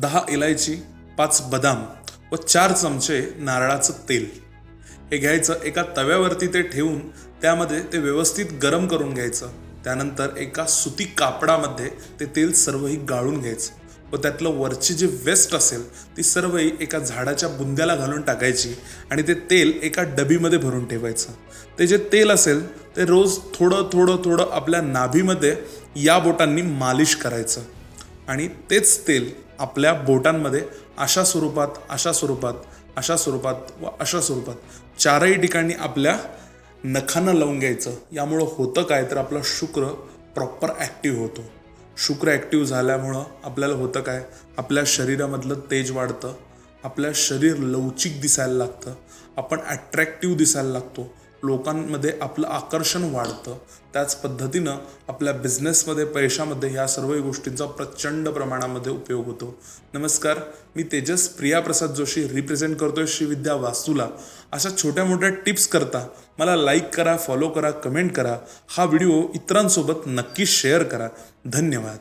दहा इलायची पाच बदाम व चार चमचे नारळाचं तेल. हे घ्यायचं एका तव्यावरती ते ठेवून त्यामध्ये ते व्यवस्थित गरम करून घ्यायचं. त्यानंतर एका सुती कापडामध्ये ते तेल सर्वही गाळून घ्यायचं व त्यातलं वरची जी वेस्ट असेल ती सर्वही एका झाडाच्या बुंद्याला घालून टाकायची आणि ते तेल एका डबीमध्ये भरून ठेवायचं. ते जे तेल असेल ते रोज थोडं थोडं थोडं आपल्या नाभीमध्ये या बोटांनी मालिश करायचं. आणि तेच तेल आपल्या बोटांमध्ये अशा स्वरूपात अशा स्वरूपात अशा स्वरूपात व अशा स्वरूपात चारही ठिकाणी आपल्या नखांना लावून घ्यायचं. यामुळं होतं काय तर आपला शुक्र प्रॉपर ॲक्टिव्ह होतो. शुक्र ॲक्टिव्ह झाल्यामुळं आपल्याला होतं काय? आपल्या शरीरामधलं तेज वाढतं. आपल्या शरीर लवचिक दिसायला लागतं. आपण ॲट्रॅक्टिव्ह दिसायला लागतो. लोकांमध्ये आपलं आकर्षण वाढतं. त्याच पद्धतीनं आपल्या बिझनेसमध्ये पैशामध्ये ह्या सर्व गोष्टींचा प्रचंड प्रमाणामध्ये उपयोग होतो. नमस्कार मी तेजस प्रिया प्रसाद जोशी रिप्रेझेंट करतोय श्रीविद्या वास्तूला. अशा छोट्या मोठ्या टिप्स करता मला लाईक करा फॉलो करा कमेंट करा. हा व्हिडिओ इतरांसोबत नक्की शेअर करा. धन्यवाद.